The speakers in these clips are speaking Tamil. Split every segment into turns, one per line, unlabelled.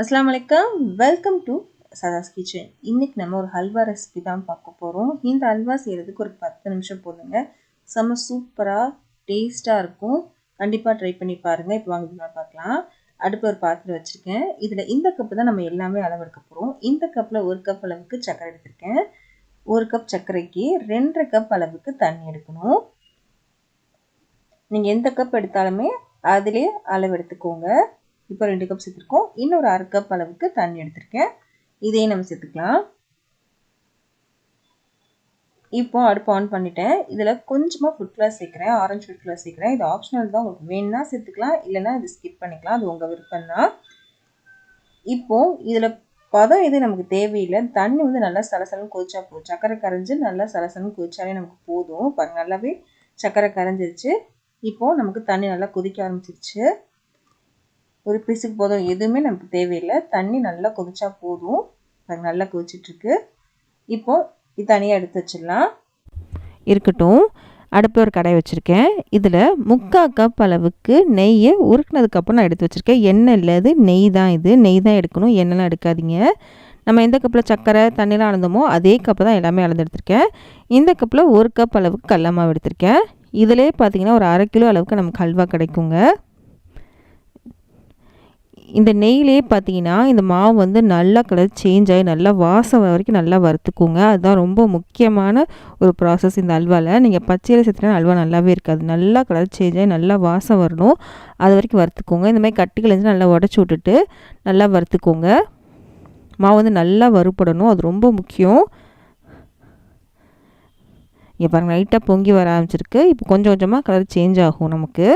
அஸ்லாம் வலைக்கம் வெல்கம் டு சதாஸ் கிச்சன் இன்றைக்கி நம்ம ஒரு ஹல்வா ரெசிபி தான் பார்க்க போகிறோம் இந்த ஹல்வா செய்கிறதுக்கு ஒரு பத்து நிமிஷம் போதுங்க. செம்ம சூப்பராக டேஸ்ட்டாக இருக்கும். கண்டிப்பாக ட்ரை பண்ணி பாருங்கள் இப்போ வாங்க பார்க்கலாம். அடுப்பு ஒரு பாத்திரம் வச்சுருக்கேன். இதில் இந்த கப்பு தான் நம்ம எல்லாமே அளவு எடுக்க போகிறோம் இந்த கப்பில் ஒரு கப் அளவுக்கு சர்க்கரை எடுத்திருக்கேன். ஒரு கப் சர்க்கரைக்கு ரெண்டரை கப் அளவுக்கு தண்ணி எடுக்கணும். நீங்கள் எந்த கப் எடுத்தாலுமே அதிலே அளவு எடுத்துக்கோங்க. இப்போ ரெண்டு கப் சேர்த்துருக்கோம். இன்னொரு அரை கப் அளவுக்கு தண்ணி எடுத்திருக்கேன். இதையும் நம்ம சேர்த்துக்கலாம். இப்போ அடுப்பு ஆன் பண்ணிட்டேன். இதில் கொஞ்சமாக ஃபுட் கலர் சேர்க்குறேன். ஆரஞ்சு ஃபுட் கலர் சேர்க்குறேன். இது ஆப்ஷனல் தான். உங்களுக்கு வேணும்னா சேர்த்துக்கலாம். இல்லைன்னா இது ஸ்கிப் பண்ணிக்கலாம். அது உங்கள் விருப்பம் தான். இப்போது இதில் பதம் எது நமக்கு தேவையில்லை. தண்ணி வந்து நல்லா சலசலன்னு கொதிச்சா போதும். சக்கரை கரைஞ்சி நல்லா சலசலன்னு கொதிச்சாலே நமக்கு போதும். பாருங்கள் நல்லாவே சக்கரை கரைஞ்சிருச்சு. இப்போது நமக்கு தண்ணி நல்லா கொதிக்க ஆரம்பிச்சிருச்சு. ஒரு பிசுக்கு போதும். எதுவுமே நமக்கு தேவையில்லை. தண்ணி நல்லா கொதிச்சா போதும். அது நல்லா கொதிச்சிட்ருக்கு. இப்போது இது தனியாக எடுத்து வச்சிடலாம்.
இருக்கட்டும். அடுப்பு ஒரு கடை வச்சுருக்கேன். இதில் முக்கால் கப் அளவுக்கு நெய்யை உருக்குனதுக்கப்புறம் நான் எடுத்து வச்சுருக்கேன். எண்ணெய் இல்லாது நெய் தான் இது. நெய் தான் எடுக்கணும். எண்ணெய்லாம் எடுக்காதீங்க. நம்ம எந்த கப்பில் சர்க்கரை தண்ணியெலாம் அளந்தோமோ அதே கப்பு தான் எல்லாமே அளந்து எடுத்திருக்கேன். இந்த கப்பில் ஒரு கப் அளவுக்கு கடல மாவு எடுத்திருக்கேன். இதிலே பார்த்திங்கன்னா ஒரு அரை கிலோ அளவுக்கு நமக்கு ஹல்வா கிடைக்குங்க. இந்த நெய்லே பார்த்தீங்கன்னா இந்த மாவு வந்து நல்லா கலர் சேஞ்ச் ஆகி நல்லா வாசம் வரைக்கும் நல்லா வறுத்துக்கோங்க. அதுதான் ரொம்ப முக்கியமான ஒரு ப்ராசஸ் இந்த அல்வாவில் நீங்கள் பச்சையில் சேர்த்துனா அல்வா நல்லாவே இருக்காது. நல்லா கலர் சேஞ்ச் ஆகி நல்லா வாசம் வரணும். அது வரைக்கும் வறுத்துக்கோங்க. இந்த மாதிரி கட்டிகள் நல்லா உடச்சி விட்டுட்டு நல்லா வறுத்துக்கோங்க. மாவு வந்து நல்லா வறுப்படணும் அது ரொம்ப முக்கியம். இங்கே பாருங்கள் லைட்டாக பொங்கி வர ஆரம்பிச்சிருக்கு. இப்போ கொஞ்சம் கொஞ்சமாக கலர் சேஞ்ச் ஆகும் நமக்கு.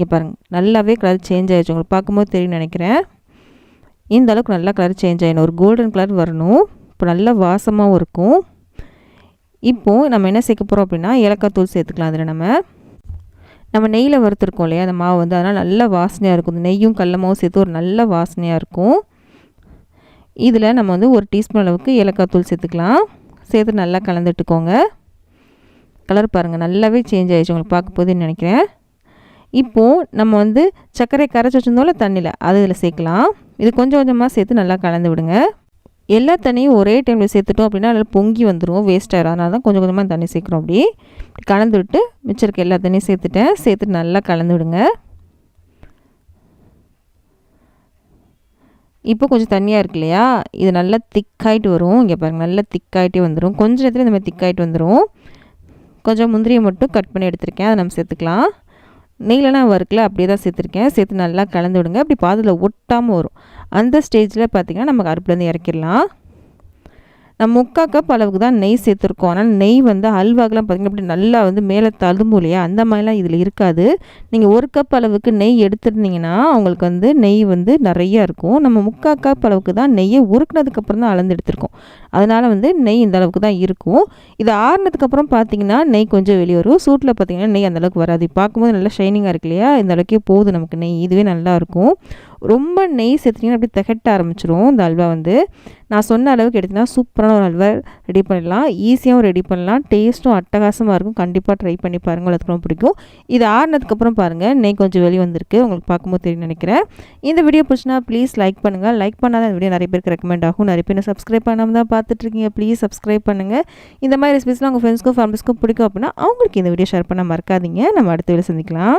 இங்கே பாருங்கள் நல்லாவே கலர் சேஞ்ச் ஆகிடுச்சு உங்களுக்கு பார்க்கும்போது தெரியும் நினைக்கிறேன். இந்த அளவுக்கு நல்லா கலர் சேஞ்ச் ஆகிடும் ஒரு கோல்டன் கலர் வரணும். இப்போ நல்லா வாசமாகவும் இருக்கும். இப்போது நம்ம என்ன சேர்க்க போகிறோம் அப்படின்னா ஏலக்காய் தூள் சேர்த்துக்கலாம் அதில் நம்ம. நம்ம நெய்யில் வறுத்துருக்கோம் இல்லையா அந்த மாவு வந்து. அதனால் நல்ல வாசனையாக இருக்கும். இந்த நெய்யும் கல்லமாவும் சேர்த்து ஒரு நல்ல வாசனையாக இருக்கும். இதில் நம்ம வந்து ஒரு டீஸ்பூன் அளவுக்கு ஏலக்காய் தூள் சேர்த்துக்கலாம். சேர்த்து நல்லா கலந்துட்டுக்கோங்க. கலர் பாருங்கள் நல்லாவே சேஞ்ச் ஆகிடுச்சு உங்களுக்கு பார்க்க போதுன்னு நினைக்கிறேன்? இப்போது நம்ம வந்து சர்க்கரை கரைச்சி வச்சுருந்தோம்ல தண்ணியில் அது இதில் சேர்க்கலாம். இது கொஞ்சம் கொஞ்சமாக சேர்த்து நல்லா கலந்து விடுங்க. எல்லா தண்ணியும் ஒரே டைமில் சேர்த்துட்டோம் அப்படின்னா அதில் பொங்கி வந்துடும் வேஸ்ட் ஆகிடும் அதனால தான் கொஞ்சம் கொஞ்சமாக தண்ணி சேர்க்குறோம் அப்படி. கலந்து விட்டு மிச்சம் இருக்க எல்லா தண்ணியும் சேர்த்துட்டேன். சேர்த்துட்டு நல்லா கலந்து விடுங்க. இப்போ கொஞ்சம் தண்ணியாக இருக்கு இல்லையா? இது நல்லா திக்காயிட்டு வரும். இங்கே பாருங்கள் நல்லா திக்காயிட்டே வந்துடும் கொஞ்சம் நேரத்தில் இந்த மாதிரி திக்காயிட்டு வந்துடும் கொஞ்சம் முந்திரியை மட்டும் கட் பண்ணி எடுத்திருக்கேன். அதை நம்ம சேர்த்துக்கலாம். நெய்யில் நான் வறுக்கல அப்படியே தான் சேர்த்துருக்கேன். சேர்த்து நல்லா கலந்து விடுங்க. அப்படி பாதத்தில் ஒட்டாமல் வரும். அந்த ஸ்டேஜில் பார்த்திங்கன்னா நமக்கு அடுப்புலேருந்து இறக்கிடலாம். நம்ம முக்கா கப் அளவுக்கு தான் நெய் சேர்த்துருக்கோம். ஆனால் நெய் வந்து அல்வாக்கெலாம் பார்த்திங்கன்னா அப்படி நல்லா வந்து மேலே தழும்பு இல்லையா? அந்த மாதிரிலாம் இதில் இருக்காது. நீங்கள் ஒரு கப் அளவுக்கு நெய் எடுத்துருந்தீங்கன்னா அவங்களுக்கு வந்து நெய் வந்து நிறையா இருக்கும். நம்ம முக்கா கப் அளவுக்கு தான் நெய்யை உருக்குனதுக்கப்புறம் தான் அளந்து எடுத்திருக்கோம். அதனால் வந்து நெய் இந்த அளவுக்கு தான் இருக்கும். இது ஆறுனதுக்கப்புறம் பார்த்தீங்கன்னா நெய் கொஞ்சம் வெளியே வரும். சூட்டில் பார்த்தீங்கன்னா நெய் அந்தளவுக்கு வராது. பார்க்கும்போது நல்லா ஷைனிங்காக இருக்கு இல்லையா? இந்த அளவுக்கே போகுது நமக்கு நெய். இதுவே நல்லாயிருக்கும் ரொம்ப நெய் சேர்த்துட்டிங்கன்னா அப்படி திகட்ட ஆரம்பிச்சிரும் இந்த அல்வா வந்து. நான் சொன்ன அளவுக்கு எடுத்திங்கன்னா சூப்பரான ஒரு அல்வா ரெடி பண்ணிடலாம் ஈஸியாகவும் ரெடி பண்ணலாம். டேஸ்ட்டும் அட்டகாசமாக இருக்கும். கண்டிப்பாக ட்ரை பண்ணி பாருங்கள் உங்களுக்கு ரொம்ப பிடிக்கும். இது ஆறுனதுக்கப்புறம் பாருங்கள் நெய் கொஞ்சம் வெளியே வந்திருக்கு. உங்களுக்கு பார்க்கும்போது தெரியும் நினைக்கிறேன். இந்த வீடியோ பிடிச்சினா ப்ளீஸ் லைக் பண்ணுங்கள் லைக் பண்ணாத இந்த வீடியோ நிறைய பேருக்கு ரெக்கமெண்ட் ஆகும். நிறைய பேர் சப்ஸ்கிரைப் பண்ணாமல் தான் பார்த்துட்ருக்கீங்க ப்ளீஸ் சப்ஸ்கிரைப் பண்ணுங்கள் இந்த மாதிரி ரெசிபிஸ்லாம் உங்கள் ஃப்ரெண்ட்ஸ்க்கும் ஃபேமிலிஸ்க்கும் பிடிக்கும் அப்படின்னா அவங்களுக்கு இந்த வீடியோ ஷேர் பண்ண மறக்காதீங்க. நம்ம அடுத்த வீடியோ சந்திக்கலாம்.